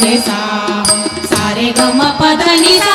పదనిసా సారే గమ పదనిసా